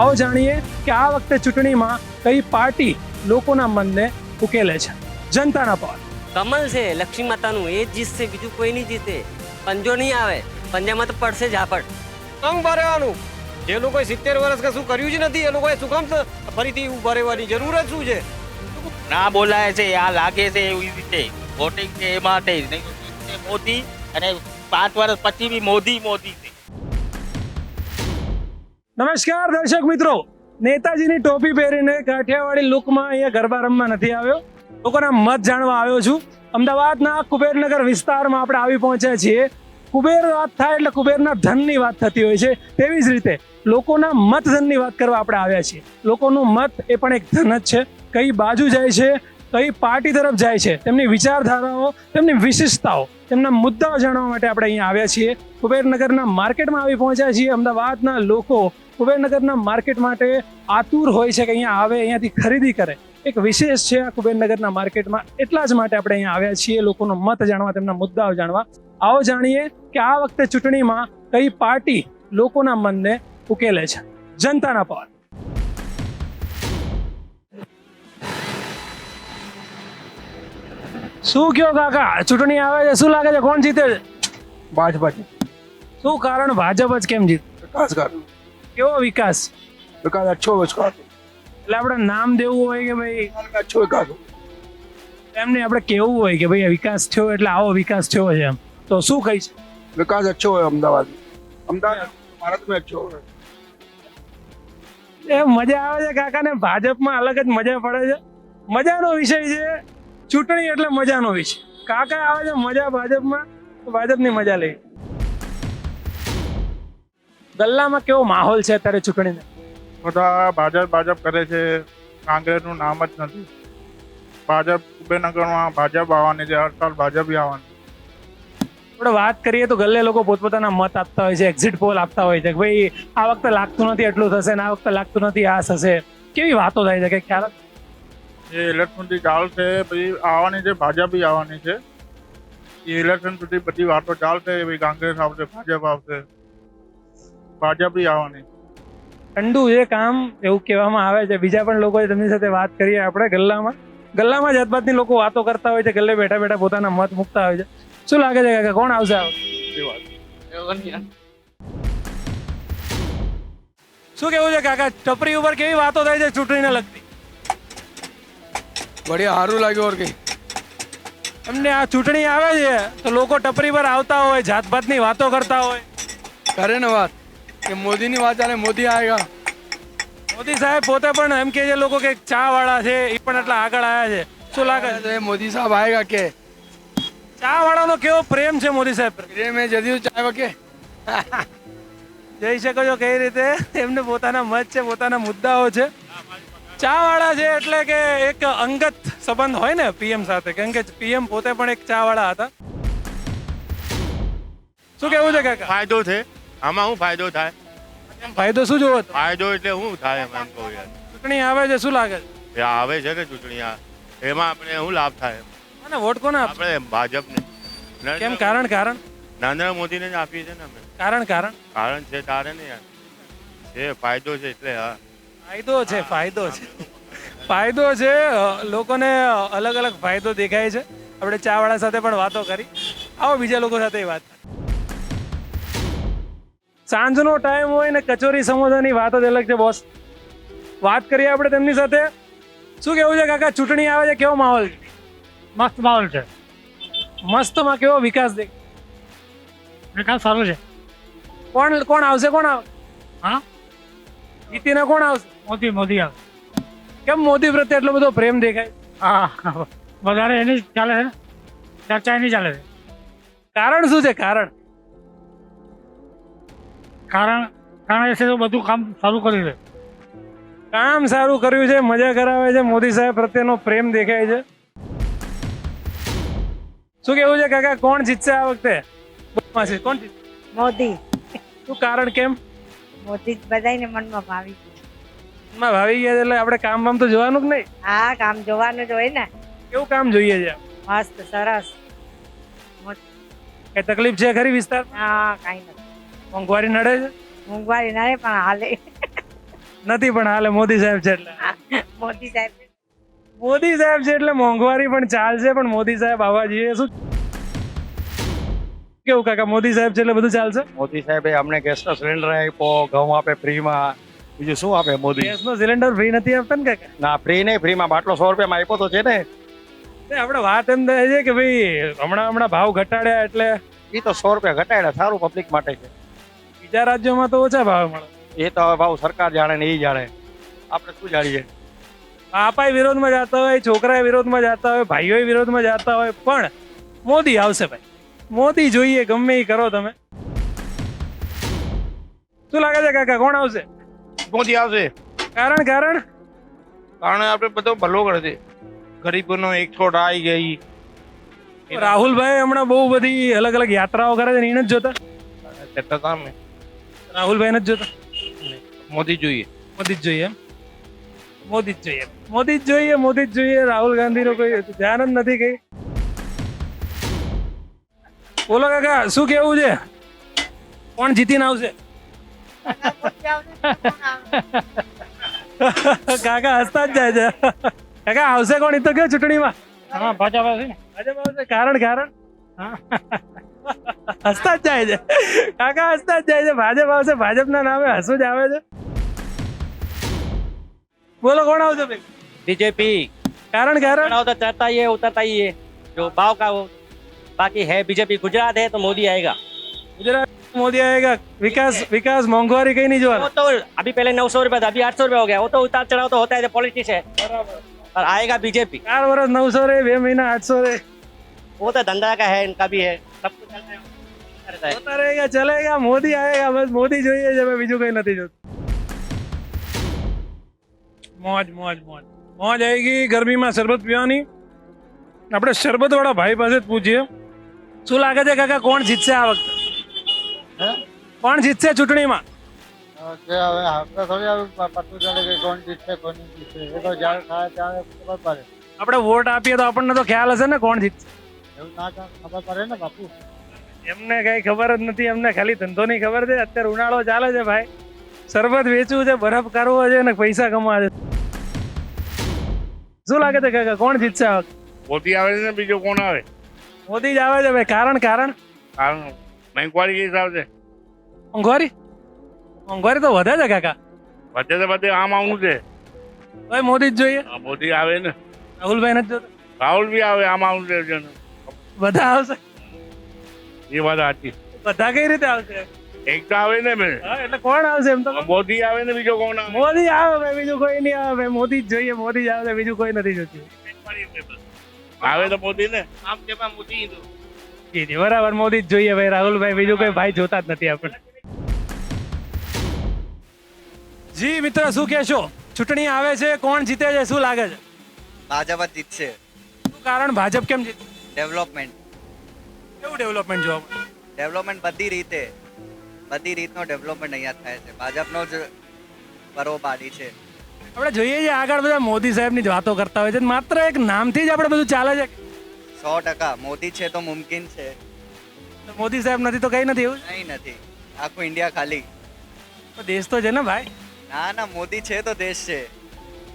આવો જાણીએ કે આ વખતે ચૂંટણીમાં કઈ પાર્ટી લોકોના મનને ઉકેલે છે. જનતાના પર. કમલ છે લક્ષ્મી માતાનું એ જ જીતશે બીજું કોઈ નહીં જીતે પંજો નહીં આવે પંજામાં તો પડશે ઝાપટ. તંગ ભરવાનું જે લોકોએ સિત્તેર વર્ષ કશું કર્યું જ નથી એ લોકોએ શું કામ ફરીથી ઊભા રહેવાની જરૂર જ શું છે? ના બોલાય છે આ લાગે છે એવી રીતે. વોટિંગ છે એ માટે જ. નહીં મોદી અને પાંચ વર્ષ પછી બી મોદી મોદી છે. નમસ્કાર દર્શક મિત્રો. નેતાજીની ટોપી પહેરીને કાઠિયાવાડી લુકમાં અહીંયા ગરબા રમવા નથી આવ્યો. લોકોના મત જાણવા આવ્યો છું. અમદાવાદના કુબેરનગર વિસ્તારમાં આપણે આવી પહોંચ્યા છીએ. કુબેર વાત થાય એટલે કુબેરના ધનની વાત થતી હોય છે. તેવી જ રીતે લોકોના મત ધનની વાત કરવા આપણે આવ્યા છીએ. લોકોનું મત એ પણ એક ધન જ છે. કઈ બાજુ જાય છે, કઈ પાર્ટી તરફ જાય છે, તેમની વિચારધારાઓ, તેમની વિશેષતાઓ તેમના મુદ્દાઓ જાણવા માટે આપણે અહીંયા આવ્યા છીએ. કુબેરનગરના માર્કેટમાં આવી પહોંચ્યા છીએ. અમદાવાદના લોકો કુબેરનગરના માર્કેટ માટે આતુર હોય છે કે અહીંયા આવે અહીંયાથી ખરીદી કરે. એક વિશેષ છે આ કુબેરનગરના માર્કેટમાં. એટલા જ માટે આપણે અહીંયા આવ્યા છીએ. લોકોનો મત જાણવા તેમના મુદ્દાઓ જાણવા. આવો જાણીએ કે આ વખતે ચૂંટણીમાં કઈ પાર્ટી લોકોના મનને ઉકેલે છે. જનતાના પર શું કયો કાકા? ચૂંટણી આવે છે. શું લાગે છે? કોણ જીતે છે? ભાજપ શું કારણ? ભાજપ જ કેમ જીત? કર કેવો વિકાસ? વિકાસ અચ્છો વિકાસ એટલે આપણે નામ દેવું હોય કે ભાઈ? અચ્છો વિકાસ એમને આપણે કેવું હોય કે ભાઈ વિકાસ થયો એટલે આવો વિકાસ થયો છે એમ. તો શું કહીશ વિકાસ અચ્છો હોય અમદાવાદ અમદાવાદ ભારતમાં અચ્છો હોય. એ મજા આવે છે કાકાને? ભાજપમાં અલગ જ મજા પડે છે. મજાનો વિષય છે. ચૂંટણી એટલે મજાનો વિષય. કાકા આવે છે મજા ભાજપમાં ભાજપની મજા લઈ. ગલ્લામાં કેવો માહોલ છે અત્યારે ચૂંટણીને? બધા ભાજપ ભાજપ કરે છે કોંગ્રેસનું નામ જ નથી. ભાજપ કુબેરનગરમાં ભાજપ આવવાની છે હર સાલ ભાજપ આવવાની. આપણે વાત કરીએ તો ગલ્લે લોકો પોતપોતાના મત આપતા હોય છે એક્ઝિટ પોલ આપતા હોય છે કે ભાઈ આ વખતે લાગતું નથી એટલું થશે ને આ વખતે લાગતું નથી આ થશે. કેવી વાતો થાય છે કે ખ્યાલ? એ ઇલેક્શનથી ચાલશે પછી આવવાની છે ભાજપ આવવાની છે. એ ઇલેક્શન સુધી બધી વાતો ચાલશે ભાઈ કોંગ્રેસ આવશે ભાજપ આવશે. ભાજપ આવવાની. ઠંડુ એ કામ એવું કહેવામાં આવે છે. બીજા પણ લોકો તેમની સાથે વાત કરીએ આપણે ગલ્લામાં. ગલ્લામાં જાતભાતની લોકો વાતો કરતા હોય છે ગલ્લે બેઠા બેઠા પોતાના મત મૂકતા હોય છે. શું લાગે છે કાકા કોણ આવશે શું કેવું છે કાકા ટપરી ઉપર કેવી વાતો થાય છે ચૂંટણીને લગતી? બઢિયા સારું લાગ્યું ઓર કઈ એમને આ ચૂંટણી આવે છે તો લોકો ટપરી પર આવતા હોય જાતભાતની વાતો કરતા હોય. કરે ને વાત. કે મોદીની વાત ચાલે મોદી આવેગા મોદી સાહેબ પોતે પણ એમ કે છે લોકો કે ચા વાળા છે એ પણ આટલા આગળ આવ્યા છે. શું લાગે છે? મોદી સાહેબ આવેગા કે. ચા વાળાનો કેવો પ્રેમ છે મોદી સાહેબ? પ્રેમ એ જદી ચા કે. જઈ શકો છો કઈ રીતે? એમને પોતાના મત છે પોતાના મુદ્દાઓ છે. ચા વાળા છે એટલે કે એક અંગત સંબંધ હોય ને પીએમ સાથે કેમ કે પીએમ પોતે પણ એક ચા વાળા હતા. શું કેવું છે કે ફાયદો છે. આમાં શું ફાયદો થાય? ફાયદો શું જોવો? ફાયદો એટલે શું થાય એમ એમ કહું યાર. ચૂંટણી આવે છે શું લાગે? છે એ આવે છે ને ચૂંટણી આ એમાં આપણે શું લાભ થાય અને વોટ કોને આપશો? આપણે ભાજપને. કેમ કારણ કારણ? નરેન્દ્ર મોદીને જ આપીએ છે ને અમે. કારણ કારણ? કારણ છે તારે ને યાર. છે ફાયદો છે એટલે હા. ફાયદો છે ફાયદો છે. ફાયદો છે અ, લોકોને અલગ અલગ ફાયદો દેખાય છે. આપણે ચા વાળા સાથે પણ વાતો કરી. આવો બીજા લોકો સાથે વાત સાંજનો ટાઈમ હોય ને કચોરી સમોસાની વાત જ અલગ છે બોસ વાત કરીએ આપણે તેમની સાથે. શું કેવું છે કાકા? ચૂંટણી આવે છે કેવો માહોલ છે? મસ્ત માહોલ છે. મસ્તમાં કેવો વિકાસ દેખ વિકાસ સારું છે. કોણ કોણ આવશે કોણ આવે હા? જીતીને કોણ આવશે? મોદી મોદી આવે. કેમ મોદી પ્રત્યે એટલો બધો પ્રેમ દેખાય? હા વધારે એની ચાલે છે ચર્ચા એની ચાલે છે. કારણ શું છે? કારણ. કારણ કારણ એ છે તો બધું કામ સારું કર્યું છે કામ સારું કર્યું છે મજા કરાવે છે મોદી સાહેબ પ્રત્યેનો પ્રેમ દેખાય છે. શું કેવું છે કાકા કોણ જીતશે આ વખતે? કોણ મોદી. શું કારણ કેમ? મોદી જ બધાને મનમાં ભાવી ગયું મનમાં ભાવી ગયા છે એટલે આપણે કામ બામ તો જોવાનું જ નહીં? હા કામ જોવાનું જ હોય ને. કેવું કામ જોઈએ છે? મસ્ત સરસ. કઈ તકલીફ છે ખરી વિસ્તાર હા કાઈ નથી. મોંઘવારી નડે છે? મોંઘવારી નડે પણ હાલે. નથી પણ હાલે મોદી સાહેબ છે એટલે. મોદી સાહેબ. મોદી સાહેબ છે એટલે મોંઘવારી પણ ચાલશે પણ મોદી સાહેબ આવવા જોઈએ શું? કેવું કાકા મોદી સાહેબ છે એટલે બધું ચાલશે? મોદી સાહેબે અમને ગેસનો સિલિન્ડર આપ્યો ઘઉં આપે ફ્રીમાં. બીજું શું આપે મોદી? ગેસનો સિલિન્ડર ફ્રી નથી આપતા ને કાકા? ના ફ્રી નહીં ફ્રીમાં બાટલો સો રૂપિયામાં આપ્યો તો છે ને. આપણે વાત એમ થાય છે કે ભાઈ હમણાં હમણાં ભાવ ઘટાડ્યા એટલે એ તો સો રૂપિયા ઘટાડ્યા સારું પબ્લિક માટે છે. બીજા રાજ્યોમાં તો ઓછા ભાવે મળે. એ તો હવે ભાવ સરકાર જાણે ને એ જાણે. આપણે શું જાણીએ? આપાય વિરોધમાં જતા હોય છોકરાએ વિરોધમાં જતા હોય ભાઈઓએ વિરોધમાં જતા હોય પણ મોદી આવશે ભાઈ. મોદી જોઈએ ગમે એ કરો તમે. શું લાગે છે કાકા કોણ આવશે? મોદી આવશે. કારણ કારણ? કારણ આપણે બધો ભલો કરશે ગરીબોનો એક છોટ આવી ગઈ. રાહુલભાઈ હમણાં બહુ બધી અલગ અલગ યાત્રાઓ કરે છે એને જ જોતા. કામ ને રાહુલભાઈ ને જ જોતા? મોદી જોઈએ. મોદી જ જોઈએ મોદી જ જોઈએ. મોદી જ જોઈએ મોદી જ જોઈએ. રાહુલ ગાંધીનો કોઈ ધ્યાન જ નથી કઈ. બોલો કાકા શું કેવું છે? કોણ જીતીને આવશે? કાકા હસતા જ જાય છે. કાકા આવશે કોણ? એ તો કયો ચૂંટણીમાં? હા ભાજપ આવશે ભાજપ આવશે. કારણ કારણ? હસતા જ જાય છે. કાકા હસતા જ જાય છે. ભાજપ આવશે ભાજપના નામે જ આવે છે. બોલો કોણ આવશે बीजेपी हो गुजरात है तो मोदी आएगा गुजरात मोदी आएगा विकास विकास मोंघवारी कहीं नहीं जो वो तो अभी पहले नौ सौ रुपया था अभी आठ सौ रुपया हो गया वो तो उतार चढ़ाव तो होता है पॉलिटिक्स है आएगा बीजेपी चार वर्ष नौ सौ रे बे महीना आठ सौ रे वो तो धंधा का है इनका भी है सब कुछ चल रहा है होता रहेगा चलेगा मोदी आएगा बस मोदी जो है जब बीजू कहीं नतीजो મોજ મોજ મોજ મોજ આવી ગઈ ગરમીમાં શરબત પીવાની આપણે શરબત વાળા ભાઈ પાસે જ પૂછીએ શું લાગે છે કાકા કોણ જીતશે આ વખતે કોણ જીતશે ચૂંટણીમાં આપણે વોટ આપીએ તો આપણને તો ખ્યાલ હશે ને કોણ જીતશે એવું ના ખબર પડે ને બાપુ. એમને કઈ ખબર જ નથી. એમને ખાલી ધંધો ની ખબર છે. અત્યારે ઉનાળો ચાલે છે ભાઈ. શરબત વેચવું છે બરફ કરવો છે અને પૈસા કમાવા છે. શું લાગે છે કાકા? કોણ જીતશે આ વખતે? મોદી આવે છે ને બીજો કોણ આવે? મોદી જ આવે છે ભાઈ. કારણ કારણ? કારણ મોંઘવારી કે હિસાબ છે મોંઘવારી મોંઘવારી તો વધે છે કાકા. વધે તો બધે આમ આવું છે. ભાઈ મોદી જ જોઈએ. મોદી આવે ને. રાહુલભાઈ નથી જોતા? રાહુલ બી આવે આમ આવું છે બધા આવશે? એ વાત સાચી. બધા કઈ રીતે આવશે? એક તો આવે ને મેં. હા એટલે કોણ આવશે એમ તો? કહો. મોદી આવે ને બીજો કોણ આવે? મોદી આવે ભાઈ બીજું કોઈ નહીં આવે ભાઈ મોદી જ જોઈએ મોદી જ આવે બીજું કોઈ નથી જોતું. આવે તો મોદી ને? આમ તેમાં મોદી જી જી બરાબર મોદી જ જોઈએ ભાઈ રાહુલભાઈ બીજું કોઈ ભાઈ જોતા જ નથી આપણે. જી મિત્ર શું કહેશો? ચૂંટણી આવે છે કોણ જીતે છે શું લાગે છે? ભાજપ જ જીતશે. શું કારણ? ભાજપ કેમ જીતે ડેવલપમેન્ટ કેવું ડેવલપમેન્ટ જોવા મળે? ડેવલપમેન્ટ બધી રીતે. બધી રીતનો ડેવલપમેન્ટ અહીંયા થાય છે. ભાજપનો જ બરોબારી છે. આપણે જોઈએ છીએ આગળ બધા મોદી સાહેબની જ વાતો કરતા હોય છે. માત્ર એક નામથી જ આપણે બધું ચાલે છે. સો ટકા. મોદી છે તો મુમકિન છે. તો મોદી સાહેબ નથી તો કઈ નથી એવું? નહીં નથી. આખું ઇન્ડિયા ખાલી. તો દેશ તો છે ને ભાઈ? ના ના મોદી છે તો દેશ છે.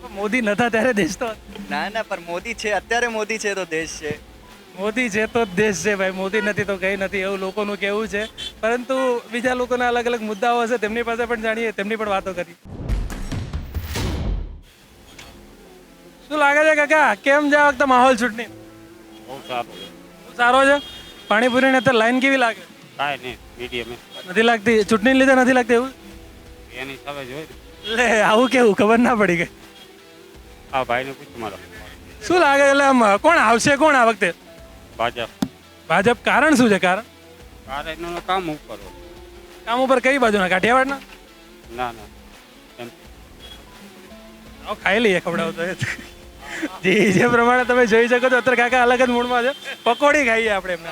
મોદી નતા ત્યારે દેશ તો. ના ના પણ મોદી છે. અત્યારે મોદી છે તો દેશ છે. મોદી છે તો જ દેશ છે ભાઈ મોદી નથી તો કંઈ નથી એવું લોકોનું કહેવું છે. પરંતુ બીજા લોકોના અલગ અલગ મુદ્દાઓ હશે તેમની પાસે પણ જાણીએ તેમની પણ વાતો કરી શું લાગે છે કાકા કેમ જાય વખતે માહોલ ચૂંટણી? બહુ સારું સારો છે? પાણીપુરીને અત્યારે લાઈન કેવી લાગે? કાંઈ નહીં મીડિયમ નથી લાગતી ચૂંટણી લીધે નથી લાગતી એવું? એની હિસાબે જોઈ લે આવું કેવું? ખબર ના પડી ગઈ આ ભાઈને પૂછ મારો. શું લાગે એટલે આમ કોણ આવશે કોણ આ વખતે? ભાજપ. ભાજપ કારણ શું છે? કારણ? કારણ કામ ઉપર. કામ ઉપર કઈ બાજુના? કાઠિયાવાડના? ના ના. એમ. આવો ખાઈ લઈએ ખવડાવો તો. જી. જે પ્રમાણે તમે જોઈ શકો છો અત્યારે કાકા અલગ જ મૂડમાં છે. પકોડી ખાઈએ આપણે એમને.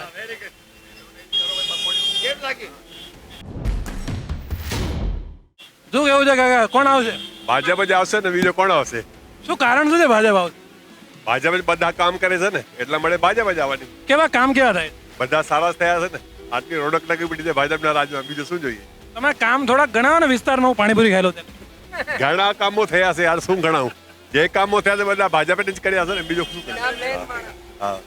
શું કેવું છે કાકા? કોણ આવશે? ભાજપ જ આવશે ને બીજો કોણ આવશે? શું કારણ શું છે ભાજપ આવશે? ભાજપ જ બધા કામ કરે છે ને એટલા માટે ભાજપ જ આવવાની. કેવા કામ કેવા થાય? બધા સારા થયા છે ને. આટલી રોડક લગી પડી છે ભાજપના રાજમાં બીજું શું જોઈએ? તમે કામ થોડાક ગણાવો ને વિસ્તારમાં હું પાણીપુરી ખાયેલો છે ઘણા કામો થયા છે યાર શું ગણાવું? જે કામો થયા છે બધા ભાજપે જ કર્યા છે ને બીજું શું કર્યું હા.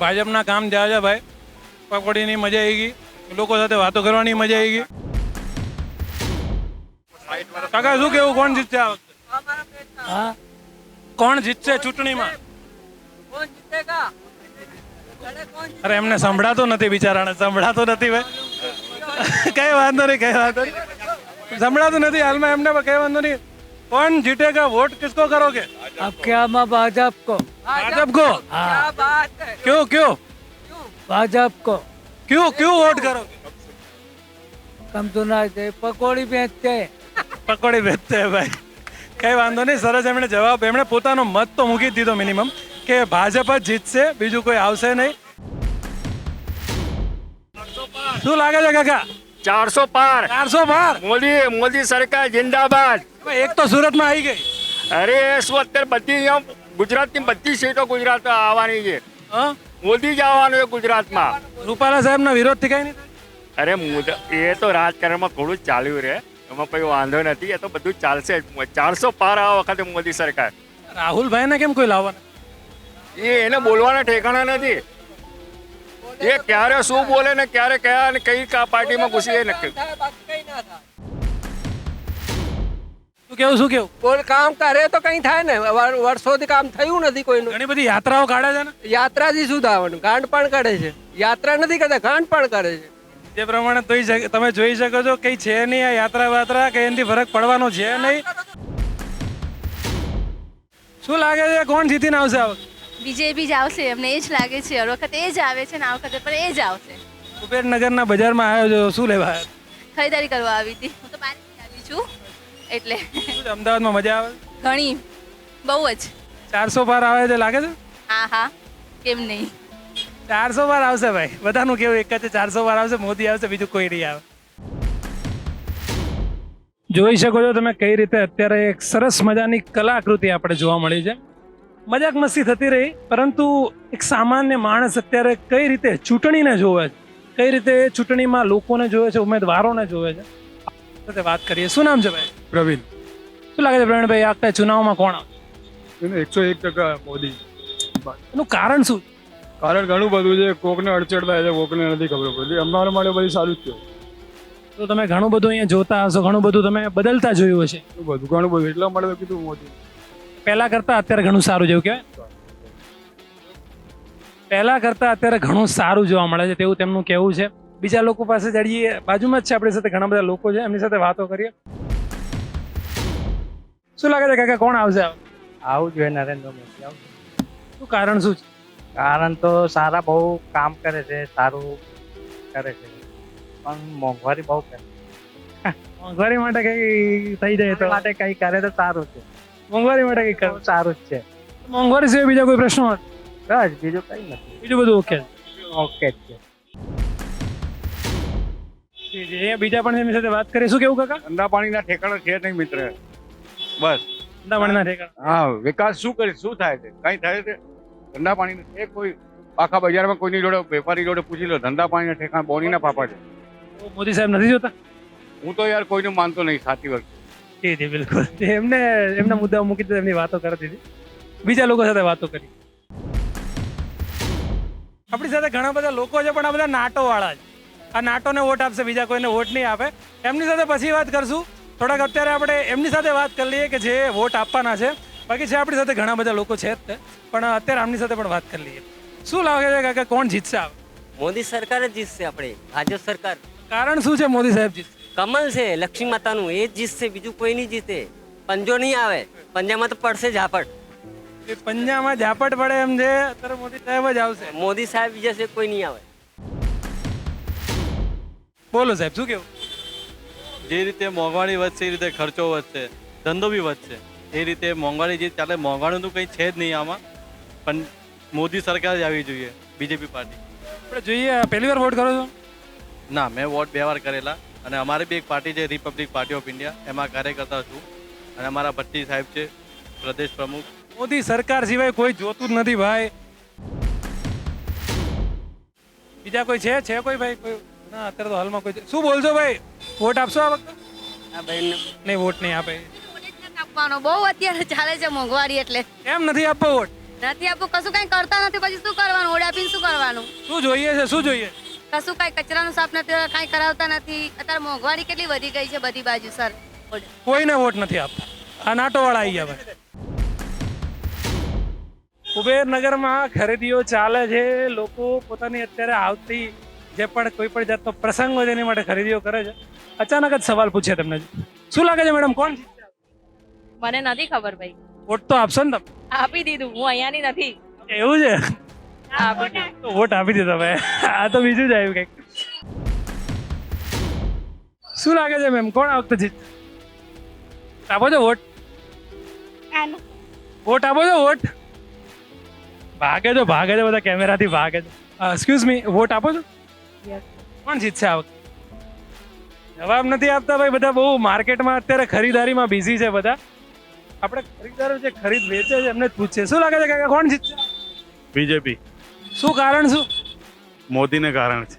ભાજપના કામ થયા છે ભાઈ. પકોડીની મજા આવી ગઈ. લોકો સાથે વાતો કરવાની મજા આવી ગઈ. કાકા શું કેવું? કોણ જીતશે આ વખતે? કોણ જીતશે ચૂંટણીમાં? અરે એમને સંભળાતું નથી બિચારાને સંભળાતો નથી ભાઈ. કઈ વાંધો નહીં કઈ વાંધો નહીં. સંભળાતું નથી હાલમાં એમને કઈ વાંધો નહીં. કોણ જીતેગા વોટ કિસકો કરોગે? આપ કે આમાં ભાજપ કો ભાજપ કો. હા બાત હે. ક્યું ક્યું? ભાજપ કો. ક્યું ક્યું વોટ કરોગે કમ તો ના પકોડી બેચતે પકોડી બેચતે ભાઈ. કઈ વાંધો નહીં સરસ એમણે જવાબ એમણે પોતાનો મત તો મૂકી દીધો મિનિમમ કે ભાજપ જ જીતશે બીજું કોઈ આવશે નહીં. શું લાગે છે કાકા? ચારસો પાર. ચારસો પાર? મોદી મોદી સરકાર જિંદાબાદ. એક તો સુરતમાં આવી ગઈ. અરે શું અત્યારે બધી ગુજરાત ગુજરાતની બધી સીટો ગુજરાત આવવાની છે. મોદી જ આવવાનું છે ગુજરાતમાં. રૂપાલા સાહેબના વિરોધથી કઈ નહીં અરે એ તો રાજકારણમાં થોડું ચાલ્યું રે. એમાં કોઈ વાંધો નથી એ તો બધું ચાલશે જ. ચારસો પાર આ વખતે મોદી સરકાર. રાહુલભાઈને કેમ કોઈ લાવવાના? એ એને બોલવાના ઠેકાણા નથી. એ ક્યારે શું બોલે ને ક્યારે કયા અને કઈ કા પાર્ટીમાં ઘૂસી એ નક્કી. શું કેવું શું કેવું? કોઈ કામ કરે તો કઈ થાય ને. વર્ષોથી કામ થયું નથી કોઈનું. ઘણી બધી યાત્રાઓ કાઢે છે ને? યાત્રાથી શું થવાનું? ગાંડ પણ કાઢે છે. યાત્રા નથી કરતા ગાંડ પણ કરે છે. જે પ્રમાણે જોઈ તમે જોઈ શકો છો કઈ છે નહીં આ યાત્રા વાત્રા કઈ એનાથી ફરક પડવાનો છે નહીં. શું લાગે છે કોણ જીતીને આવશે આ વખતે? બીજેપી જ આવશે એમને એ જ લાગે છે. હર વખત એ જ આવે છે ને આ વખતે પણ એ જ આવશે. કુબેરનગરના બજારમાં આવ્યો છો શું લેવા ખરીદારી કરવા આવી હતી. હું તો બહારથી આવી છું એટલે. અમદાવાદમાં મજા આવે? ઘણી બહુ જ. ચારસો પાર આવે છે લાગે છે? હા હા. કેમ નહીં? ચારસો વાર આવશે ભાઈ. બધાનું કેવું એક જ ચારસો વાર આવશે મોદી આવશે બીજું કોઈ નહીં આવે. જોઈ શકો છો તમે કઈ રીતે અત્યારે એક સરસ મજાની કલાકૃતિ આપણે જોવા મળી છે. મજાક મસ્તી થતી રહી પરંતુ એક સામાન્ય માણસ અત્યારે કઈ રીતે ચૂંટણીને જોવે છે? કઈ રીતે ચૂંટણીમાં લોકોને જોવે છે ઉમેદવારોને જોવે છે? સાથે વાત કરીએ. શું નામ છે ભાઈ? પ્રવીણ. શું લાગે છે પ્રવીણભાઈ આ વખતે ચુનાવમાં કોણ આવશે? એકસો એક ટકા મોદી. એનું કારણ શું? કારણ ઘણું બધું છે કોકને અડચણ થાય છે કોકને નથી ખબર પડતી. અમારા માટે બધી સારું જ છે. તો તમે ઘણું બધું અહીંયા જોતા હશો ઘણું બધું તમે બદલતા જોયું હશે. બધું ઘણું બધું. એટલા માટે તો કીધું મોદી પહેલા કરતા અત્યારે ઘણું સારું જેવું કહેવાય. પહેલા કરતા અત્યારે ઘણું સારું જોવા મળે છે તેવું તેમનું કહેવું છે. બીજા લોકો પાસે જડીએ બાજુમાં જ છે આપણી સાથે ઘણા બધા લોકો છે એમની સાથે વાતો કરીએ. શું લાગે છે કાકા કોણ આવશે આવું? જોઈએ નરેન્દ્ર મોદી આવું શું કારણ શું છે? કારણ તો સારા બહુ કામ કરે છે સારું કરે છે. પણ મોંઘવારી બહુ કરે મોંઘવારી માટે કઈ થઈ જાય તો? માટે કઈ કરે તો સારું છે. મોંઘવારી માટે કઈ કરવું સારું જ છે. મોંઘવારી સિવાય બીજા કોઈ પ્રશ્નો બસ બીજું કઈ નથી. બીજું બધું ઓકે ઓકે જ છે. બીજા પણ એમની સાથે વાત કરીશું કેવું કાકા? ધંધા પાણીના ઠેકાણા છે નહીં મિત્ર. બસ. ધંધા પાણીના ઠેકાણા. હા વિકાસ શું કરે શું થાય છે? કઈ થાય છે? ધંધા પાણી એ કોઈ આખા બજારમાં કોઈની જોડે વેપારી જોડે પૂછી લો ધંધા પાણીના ઠેકાણ બોનીના પાપા છે. મોદી સાહેબ નથી જોતા? હું તો યાર કોઈનું માનતો નહીં સાચી વાત. જી જી બિલકુલ. એમને એમના મુદ્દા મૂકી દીધા એમની વાતો કરી દીધી. બીજા લોકો સાથે વાતો કરી. આપણી સાથે ઘણા બધા લોકો છે પણ આ બધા નાટો વાળા છે. આ નાટોને વોટ આપશે બીજા કોઈને વોટ નહીં આપે. એમની સાથે પછી વાત કરશું. થોડાક અત્યારે આપણે એમની સાથે વાત કરી લઈએ કે જે વોટ આપવાના છે. બાકી છે આપણી સાથે ઘણા બધા લોકો છે જ પણ અત્યારે આમની સાથે પણ વાત કરી લઈએ. શું લાગે છે કાકા કોણ જીતશે આ મોદી સરકાર જ જીતશે આપણે. ભાજપ સરકાર. કારણ શું છે મોદી સાહેબ જીતશે? કમલ છે લક્ષ્મી માતાનું એ જ જીતશે બીજું કોઈ નહીં જીતે. પંજો નહીં આવે. પંજામાં તો પડશે ઝાપટ. એ પંજામાં ઝાપટ પડે એમ છે અત્યારે મોદી સાહેબ જ આવશે. મોદી સાહેબ છે કોઈ નહીં આવે. બોલો સાહેબ શું કેવું જે રીતે મોંઘવારી વધશે એ રીતે ખર્ચો વધશે. ધંધો બી વધશે. એ રીતે મોંઘવારી જે ચાલે મોંઘવારીનું તો કંઈ છે જ નહીં આમાં. પણ મોદી સરકાર જ આવી જોઈએ બીજેપી પાર્ટી. આપણે જોઈએ પહેલી વાર વોટ કરો છો? ના મેં વોટ બે વાર કરેલા. અને અમારી બી એક પાર્ટી છે રિપબ્લિક પાર્ટી ઓફ ઇન્ડિયા એમાં કાર્યકર્તા છું. અને અમારા ભટ્ટી સાહેબ છે પ્રદેશ પ્રમુખ. મોદી સરકાર સિવાય કોઈ જોતું જ નથી ભાઈ. બીજા કોઈ છે? છે કોઈ ભાઈ? કોઈ? ના અત્યારે તો હાલમાં કોઈ છે. શું બોલશો ભાઈ? વોટ આપશો આ વખતે? ના ભાઈ નહીં વોટ નહીં આપે. આપવાનો. બહુ અત્યારે ચાલે છે મોંઘવારી એટલે. કેમ નથી આપવો વોટ? નથી આપવું કશું કઈ કરતા નથી પછી શું કરવાનું? ઓડા આપીને શું કરવાનું? શું જોઈએ છે શું જોઈએ? કશું કઈ કચરાનું સાફ નથી કઈ કરાવતા નથી. અત્યારે મોંઘવારી કેટલી વધી ગઈ છે બધી બાજુ સર. કોઈને વોટ નથી આપતા. આ નાટોવાળા આવી ગયા કુબેરનગરમાં ખરીદીઓ ચાલે છે. લોકો પોતાની અત્યારે આવતી જે પણ કોઈ પણ જાતનો પ્રસંગ હોય તેની માટે ખરીદીઓ કરે છે. અચાનક જ સવાલ પૂછે તમને. શું લાગે છે મેડમ કોણ જીતશે? મને નથી ખબર ભાઈ. વોટ તો આપશો ને તમે? આપી દીધું હું અહીંયાની નથી. એવું છે? આપી દીધું. તો વોટ આપી દીધો ભાઈ આ તો બીજું જ આવ્યું કંઈક. શું લાગે છે મેમ કોણ આ વખતે જીત? આપો છો વોટ વોટ આપો છો વોટ ભાગે છો ભાગે છે બધા કેમેરાથી ભાગે છે. એક્સક્યુઝ મી વોટ આપો છો? કોણ જીતશે આ વખતે? જવાબ નથી આપતા ભાઈ બધા બહુ માર્કેટમાં અત્યારે ખરીદારીમાં બિઝી છે બધા. આપણે ખરીદદારો જે ખરીદ વેચે છે એમને પૂછે શું લાગે છે કાકા કોણ જીતશે? બીજેપી. શું કારણ શું? મોદીને કારણ છે.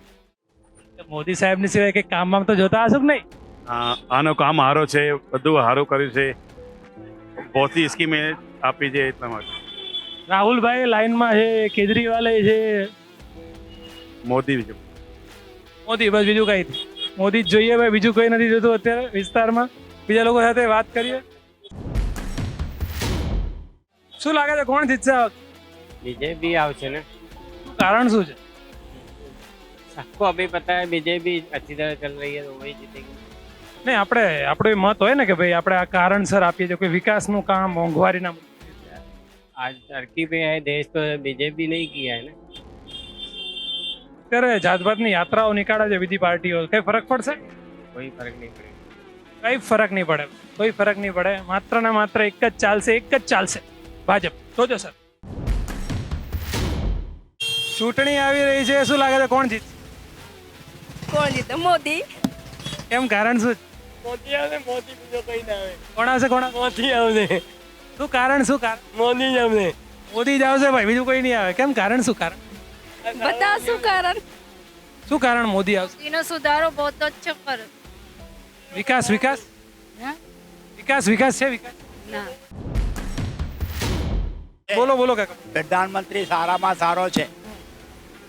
મોદી સાહેબની સિવાય કંઈક કામમાં તો જોતા હશો કે નહીં? આનો કામ સારો છે બધું સારું કર્યું છે. બહોતી સ્કીમ આપી છે એટલા માટે. રાહુલભાઈ લાઈનમાં છે કેજરીવાલે છે. મોદી બીજું. મોદી બસ બીજું કઈ નહીં. મોદી જ જોઈએ ભાઈ બીજું કોઈ નથી જોતું અત્યારે વિસ્તારમાં. બીજા લોકો સાથે વાત કરીએ. શું લાગે છે કોણ જીતશે આ વખતે? बीजेपी આવશે ને શું કારણ શું છે सबको अभी पता है बीजेपी अच्छी तरह चल रही है तो वही जीतेगी નહીં આપણે આપણો એ મત હોય ને કે ભાઈ આપણે આ કારણસર આપીએ છીએ કોઈ વિકાસનું કામ મોંઘવારીના મુદ્દે. आज तरक्की पे है देश तो बीजेपी नहीं किया है ना અત્યારે જાતભાતની યાત્રાઓ નીકાળે છે બીજી પાર્ટીઓ કઈ ફરક પડશે कोई फर्क नहीं पड़ेगा કઈ ફરક નહીં પડે કોઈ ફરક નહીં પડે માત્ર ને માત્ર એક જ ચાલશે એક જ ચાલશે ભાજપ. જોજો સર. ચૂંટણી આવી રહી છે શું લાગે છે કોણ જીત? કોણ જીતે? મોદી. કેમ કારણ શું? મોદી આવે મોદી બીજો કઈ ના આવે. કોણ આવશે કોણ મોદી આવશે. શું કારણ શું કારણ? મોદી જ આવશે. મોદી જ આવશે ભાઈ બીજું કોઈ નહીં આવે. કેમ કારણ શું કારણ? બધા શું કારણ? શું કારણ મોદી આવશે? એનો સુધારો બહુ જ છે પર. વિકાસ વિકાસ? હા? વિકાસ વિકાસ છે વિકાસ? ના. બોલો બોલો કાકા. પ્રધાનમંત્રી સારામાં સારો છે.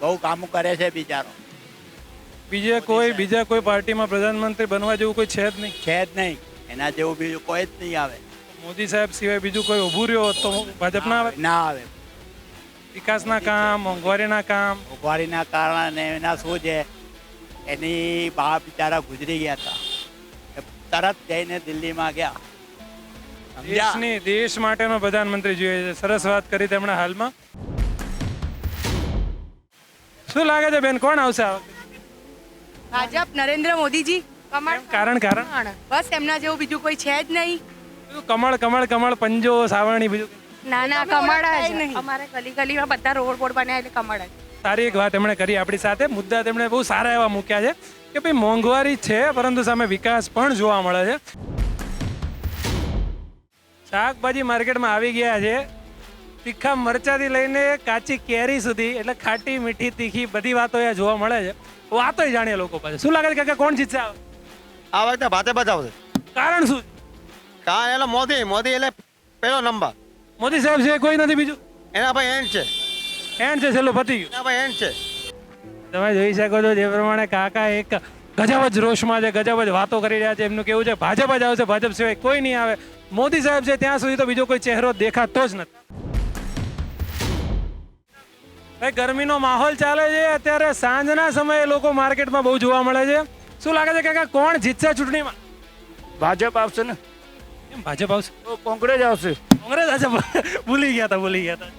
બહુ કામ કરે છે બિચારો. બીજે કોઈ બીજા કોઈ પાર્ટીમાં પ્રધાનમંત્રી બનવા જેવું કોઈ છે જ નહીં. છે જ નહીં. એના જેવું બીજું કોઈ જ નહીં આવે. મોદી સાહેબ સિવાય બીજું કોઈ ઊભું રહ્યો હોત તો ભાજપ ના આવે? ના આવે. વિકાસના કામ મોંઘવારીના કામ. મોંઘવારીના કારણે એના શું છે? એની બા બિચારા ગુજરી ગયા હતા. તરત જઈને દિલ્હીમાં ગયા. દેશની દેશ માટેનો પ્રધાનમંત્રી જોઈએ છે. સરસ વાત કરી તેમણે હાલમાં. શું લાગે છે બેન કોણ આવશે ભાજપ નરેન્દ્ર મોદીજી કમળ કારણ કારણ? બસ એમના જેવું બીજું કોઈ છે જ નહીં. કમળ કમળ કમળ પંજો સાવરણી બીજું ના ના કમળ જ. અમારે ગલી ગલીમાં બધા રોડ બોડ બન્યા એટલે કમળ જ. સારી એક વાત એમણે કરી આપણી સાથે. મુદ્દા તેમણે બહુ સારા એવા મૂક્યા છે કે ભાઈ મોંઘવારી છે પરંતુ સામે વિકાસ પણ જોવા મળે છે. શાકભાજી માર્કેટમાં આવી ગયા છે. તીખા મરચાથી લઈને કાચી કેરી સુધી એટલે ખાટી મીઠી તીખી બધી વાતો અહીંયા જોવા મળે છે. વાતો જાણીએ લોકો પાસે. શું લાગે છે કાકા કોણ જીતશે આ? વખતે? ભાતે આવશે. કારણ શું? કા એટલે મોદી મોદી એટલે પેલો નંબર. મોદી સાહેબ છે કોઈ નથી બીજું? એના ભાઈ એન્ડ છે. એન્ડ છે છેલ્લું પતી ગયું. એના ભાઈ એન્ડ છે. તમે જોઈ શકો છો જે પ્રમાણે કાકા એક ગજબ જ રોષમાં છે ગજબ જ વાતો કરી રહ્યા છે. એમનું કેવું છે ભાજપ જ આવશે ભાજપ સિવાય કોઈ નહીં આવે. મોદી સાહેબ છે ત્યાં સુધી તો બીજો કોઈ ચહેરો દેખાતો જ નથી. ભાઈ ગરમીનો માહોલ ચાલે છે અત્યારે સાંજના સમયે લોકો માર્કેટમાં બહુ જોવા મળે છે. શું લાગે છે કાકા કોણ જીતશે ચૂંટણીમાં? ભાજપ આવશે ને? કેમ ભાજપ આવશે? કોંગ્રેસ આવશે. કોંગ્રેસ આવશે? ભૂલી ગયા હતા ભૂલી ગયા હતા.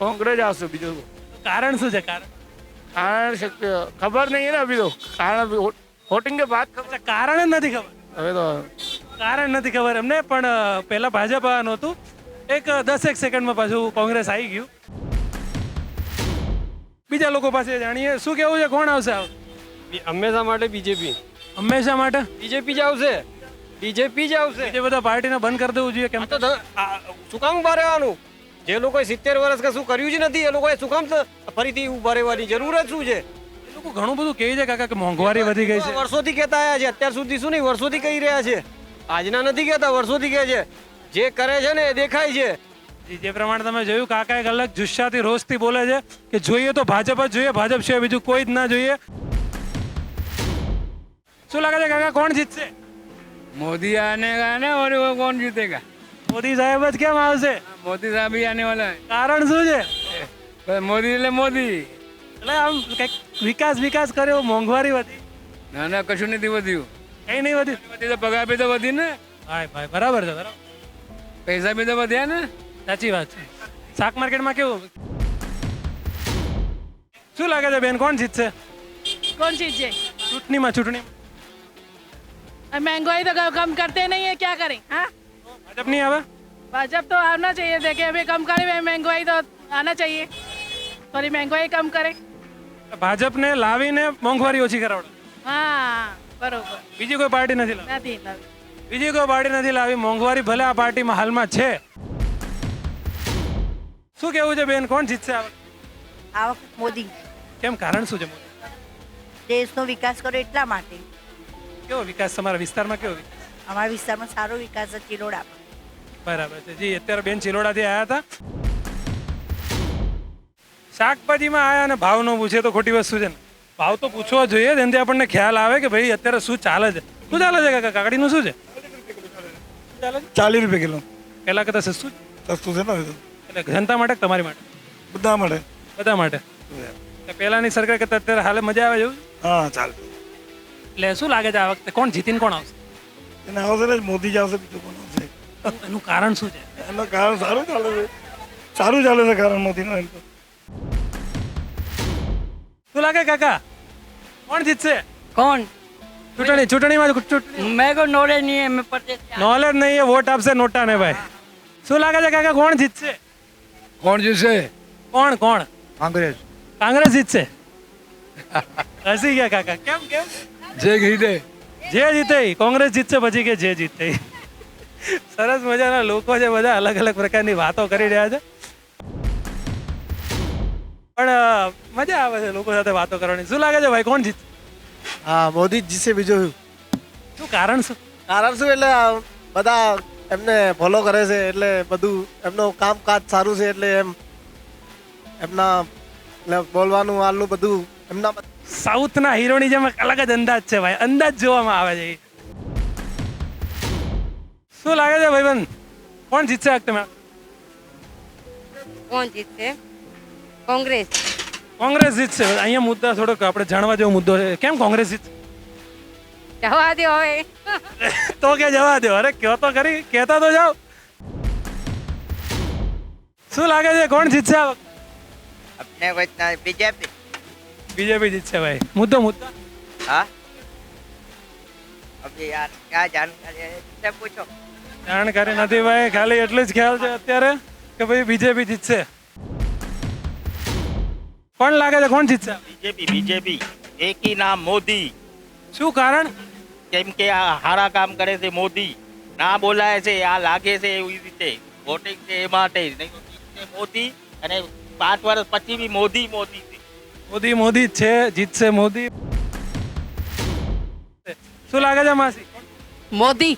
કોંગ્રેસ આવશે બીજું. કારણ શું છે કારણ? કારણ ખબર નહીં ને અભી તો. કારણ વોટિંગ કે વાત અચ્છા કારણ જ નથી ખબર. હવે તો કારણ નથી ખબર એમને પણ પહેલાં ભાજપ આવવાનું હતું. એક દસ દસેક સેકન્ડમાં પાછું કોંગ્રેસ આવી ગયું. બીજા લોકો પાસે જાણીએ. શું કેવું છે? કોણ આવશે હંમેશા માટે બીજેપી હંમેશા માટે? બીજેપી જ આવશે. બીજેપી જ આવશે. જે બધા પાર્ટીને બંધ કરી દેવું જોઈએ કેમ તો શું કામ ઊભા રહેવાનું? જે લોકોએ સિત્તેર વર્ષ કે શું કર્યું જ નથી એ લોકોએ શું કામ ફરીથી ઊભા રહેવાની જરૂર જ શું છે? એ લોકો ઘણું બધું કહે છે કાકા કે મોંઘવારી વધી ગઈ છે. વર્ષોથી કહેતા આવ્યા છે. અત્યાર સુધી શું નહીં વર્ષોથી કહી રહ્યા છે. આજના નથી કહેતા વર્ષોથી કહે છે. જે કરે છે ને એ દેખાય છે. જે પ્રમાણે તમે જોયું કાકા એક અલગ જુસ્સાથી રોષથી બોલે છે કે જોઈએ તો ભાજપ જ જોઈએ ભાજપ છે બીજું કોઈ જ ના જોઈએ. શું લાગે છે કાકા કોણ જીતશે? મોદી આને આને ઓર કોણ જીતે જીતેગા? મોદી સાહેબ જ કેમ આવશે? મોદી સાહેબ આને ઓલા કારણ શું છે? મોદી એટલે મોદી. એટલે આમ કંઈક વિકાસ વિકાસ કર્યો મોંઘવારી વધી. ના ના કશું નથી વધ્યું. કઈ નહીં વધી વધી તો પગાર બી તો વધી ને ભાઈ ભાઈ બરાબર છે બરાબર પૈસા બી તો વધ્યા ને સાચી વાત છે શાક માર્કેટમાં કેવું શું લાગે છે બેન કોણ જીતશે कौन चीज है ચૂંટણીમાં ચૂંટણી महंगाई तो कम करते नहीं है क्या करें हाँ ભાજપ નહીં આવે भाजपा तो आना चाहिए देखे अभी कम करे महंगाई तो आना चाहिए थोड़ी महंगाई कम करे ભાજપને લાવીને મોંઘવારી ઓછી કરાવડે हाँ બરોબર. બીજી કોઈ પાર્ટી નથી લાવી? બીજી કોઈ પાર્ટી નથી લાવી? મોંઘવારી ભલે આ પાર્ટીમાં હાલમાં છે. શું કેવું છે બેન? કોણ જીતશે આ વખત? મોદી. કેમ? કારણ શું છે મોદી? દેશનો વિકાસ કરો એટલા માટે. કેવો વિકાસ? તમારા વિસ્તારમાં કેવો વિકાસ? અમારા વિસ્તારમાં સારો વિકાસ છે ચિલોડામાં બરાબર છે. જી અત્યારે બેન ચિલોડાથી આવ્યા હતા. શાકભાજીમાં આવ્યા અને ભાવ ન પૂછે તો ખોટી વસ્તુ છે ને. ભાવ તો પૂછવો જોઈએ જેનાથી આપણને ખ્યાલ આવે કે ભાઈ અત્યારે શું ચાલે છે. શું ચાલે છે કાકા? કાકડીનું શું છે? ચાલીસ રૂપિયા કિલો. પહેલાં કરતાં સસ્તું સસ્તું છે ને એટલે જનતા માટે કે તમારી માટે? બધા માટે. બધા માટે? પહેલાની સરકાર કરતાં અત્યારે હાલે મજા આવે એવું? હા ચાલે. એટલે શું લાગે છે આ વખતે? કોણ જીતીને કોણ આવશે? એને આવશે ને મોદી જ આવશે બીજું કોણ આવશે? એનું કારણ શું છે? એનું કારણ સારું ચાલે છે. સારું ચાલે છે કારણ મોદીનું એમ તો. શું લાગે કાકા? कौन जीतसे? कौन? चुटनी चुटनी मत तो चुट मेरे को नॉलेज नहीं है मैं पढ़ते नॉलेज नहीं है वोट आपसे नोटा ने भाई। सो लगा जगह का कौन जीतसे? कौन जीतसे? कौन कौन? कांग्रेस। कांग्रेस जीतसे? ऐसी क्या काका क्यों क्यों जय जीते। जय जीते कांग्रेस जीतसे बची के जय जीते सरस मज़ा ना लोग बजा अलग अलग प्रकार की बातों करी रहा है પણ મજા આવે છે લોકો સાથે વાતો કરવાની. શું લાગે છે ભાઈ કોણ જીત? હા મોદી જ જીતશે બીજું શું? કારણ શું? કારણ શું એટલે બધા એમને ફોલો કરે છે એટલે બધું એમનું કામકાજ સારું છે એટલે એમ એમના એટલે બોલવાનું આલું બધું એમના સાઉથના હીરોની જેમ અલગ જ અંદાજ છે ભાઈ. અંદાજ જોવામાં આવે છે. શું લાગે છે ભાઈબંધ? કોણ જીતશે આ તમે? કોણ જીતશે? કોંગ્રેસ કોંગ્રેસ જીતશે અહીંયા મુદ્દા થોડોક આપણે જાણવા જેવો મુદ્દો છે કેમ કોંગ્રેસ જીતશે જવા દો હવે તો કે જવા દો અરે કયો તો ખરી કહેતા તો જાઓ શું લાગે છે કોણ જીતશે આ વખતે अपने बचना बीजेपी બીજેપી જીતશે ભાઈ મુદ્દો મુદ્દો हाँ अभी यार क्या जानकारी है इससे पूछो જાણકારી નથી ભાઈ ખાલી એટલું જ ખ્યાલ છે અત્યારે કે ભાઈ બીજેપી જીતશે કોણ લાગે છે કોણ જીતશે બીજેપી બીજેપી એકી નામ મોદી શું કારણ કેમ કે આ સારા કામ કરે છે મોદી ના બોલાય છે આ લાગે છે એવી રીતે વોટિંગ છે એ માટે નહીં તો જીતશે મોદી અને પાંચ વર્ષ પછી બી મોદી મોદી છે. મોદી મોદી જ છે જીતશે મોદી શું લાગે છે માસી मोदी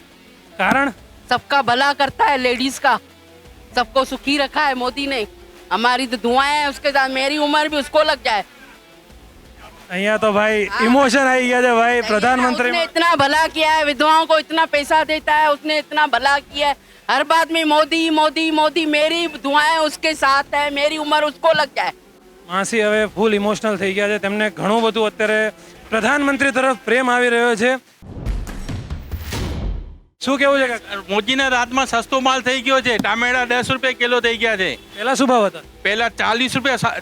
કારણ सबका भला करता है लेडीज का सबको सुखी रखा है मोदी ने हमारी तो दुआएं हैं उसके साथ मेरी उम्र भी उसको लग जाए અહીંયા તો ભાઈ ઇમોશન આવી ગયા છે ભાઈ પ્રધાનમંત્રી उसने इतना भला किया है विधवाओं को इतना पैसा देता है उसने इतना भला किया है हर बात में मोदी मोदी मोदी मेरी दुआएं उसके साथ है मेरी उम्र उसको लग जाए માસી હવે ફૂલ ઇમોશનલ થઈ ગયા છે તેમને ઘણું બધું અત્યારે પ્રધાનમંત્રી તરફ પ્રેમ આવી રહ્યો છે શું કેવું છે? મોદીના રાતમાં સસ્તો માલ થઈ ગયો છે? ટામેટા દસ રૂપિયા કિલો થઈ ગયા છે. પહેલા શું ભાવ હતા? પહેલા ચાલીસ રૂપિયા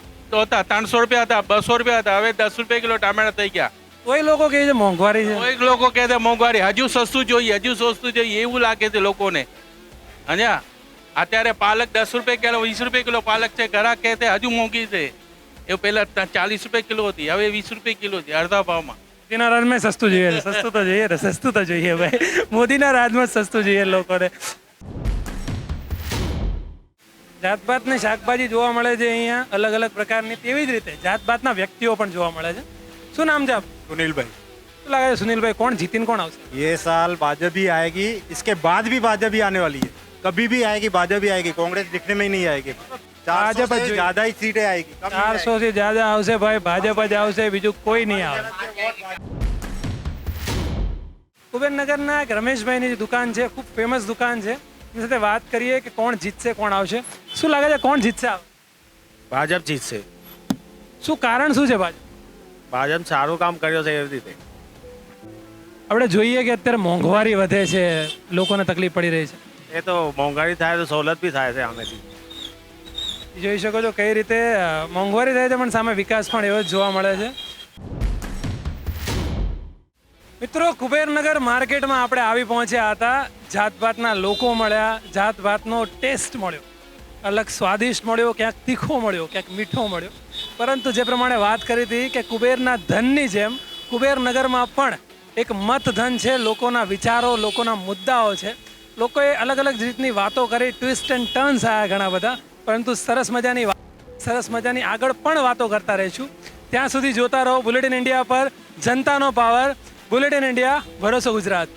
હતા ત્રણસો રૂપિયા હતા બસો રૂપિયા હતા હવે દસ રૂપિયા કિલો ટામેટા થઈ ગયા. કોઈ લોકો કહે છે મોંઘવારી છે. કોઈક લોકો કહે છે મોંઘવારી. હજુ સસ્તું જોઈએ હજુ સસ્તું જોઈએ એવું લાગે છે લોકોને. અહીંયા અત્યારે પાલક દસ રૂપિયા કિલો વીસ રૂપિયા કિલો પાલક છે ઘરા કહે છે હજુ મોંઘી છે. એ પહેલા ચાલીસ રૂપિયા કિલો હતી હવે વીસ રૂપિયા કિલો છે અડધા ભાવમાં. મોદીના રાજમાં સસ્તું જોઈએ છે સસ્તું તો જોઈએ ને સસ્તું તો જોઈએ ભાઈ મોદીના રાજમાં જ સસ્તું જોઈએ લોકોને જાતભાતની શાકભાજી જોવા મળે છે અહીંયા અલગ અલગ પ્રકારની તેવી જ રીતે જાતભાતના વ્યક્તિઓ પણ જોવા મળે છે શું નામ છે આપ સુનિલભાઈ શું લાગે છે સુનિલભાઈ કોણ જીતીને કોણ આવશે ये साल भाजपा भी आएगी इसके बाद भी भाजपा भी आने वाली है कभी भी आएगी भाजपा भी आएगी कांग्रेस दिखने में ही नहीं आएगी ભાજપ જ જ્યાદા સીટે આવેગી ચારસો થી જ્યાદા આવશે ભાઈ ભાજપ જ આવશે બીજું કોઈ નહીં આવે. કુબેરનગરના એક રમેશભાઈની દુકાન છે ખૂબ ફેમસ દુકાન છે. એની સાથે વાત કરીએ કે કોણ જીતશે કોણ આવશે. શું લાગે છે કોણ જીતશે ભાજપ જીતશે. શું કારણ શું છે ભાજપ? ભાજપ સારું કામ કર્યો છે એવી રીતે. આપણે જોઈએ કે અત્યારે મોંઘવારી વધે છે લોકોને તકલીફ પડી રહી છે. એ તો મોંઘવારી થાય તો સવલત બી થાય છે આમેથી જોઈ શકો છો કઈ રીતે મોંઘવારી થાય છે, પણ સામે વિકાસ પણ એવો જ જોવા મળે છે. મિત્રો, કુબેરનગર માર્કેટમાં આપણે આવી પહોંચ્યા હતા. જાતભાતના લોકો મળ્યા, જાતભાતનો ટેસ્ટ મળ્યો. અલગ સ્વાદિષ્ટ મળ્યો, ક્યાંક તીખો મળ્યો, ક્યાંક મીઠો મળ્યો. પરંતુ જે પ્રમાણે વાત કરી હતી કે કુબેરના ધનની જેમ, કુબેરનગરમાં પણ એક મતધન છે, લોકોના વિચારો, લોકોના મુદ્દાઓ છે. લોકોએ અલગ અલગ રીતની વાતો કરી, ટ્વિસ્ટ એન્ડ ટર્ન્સ આવ્યા ઘણા બધા. પરંતુ સરસ મજાની સરસ મજાની આગળ પણ વાતો કરતા રહીશું. ત્યાં સુધી જોતા રહો બુલેટિન ઇન્ડિયા પર જનતાનો પાવર બુલેટિન ઇન્ડિયા ભરોસો ગુજરાત.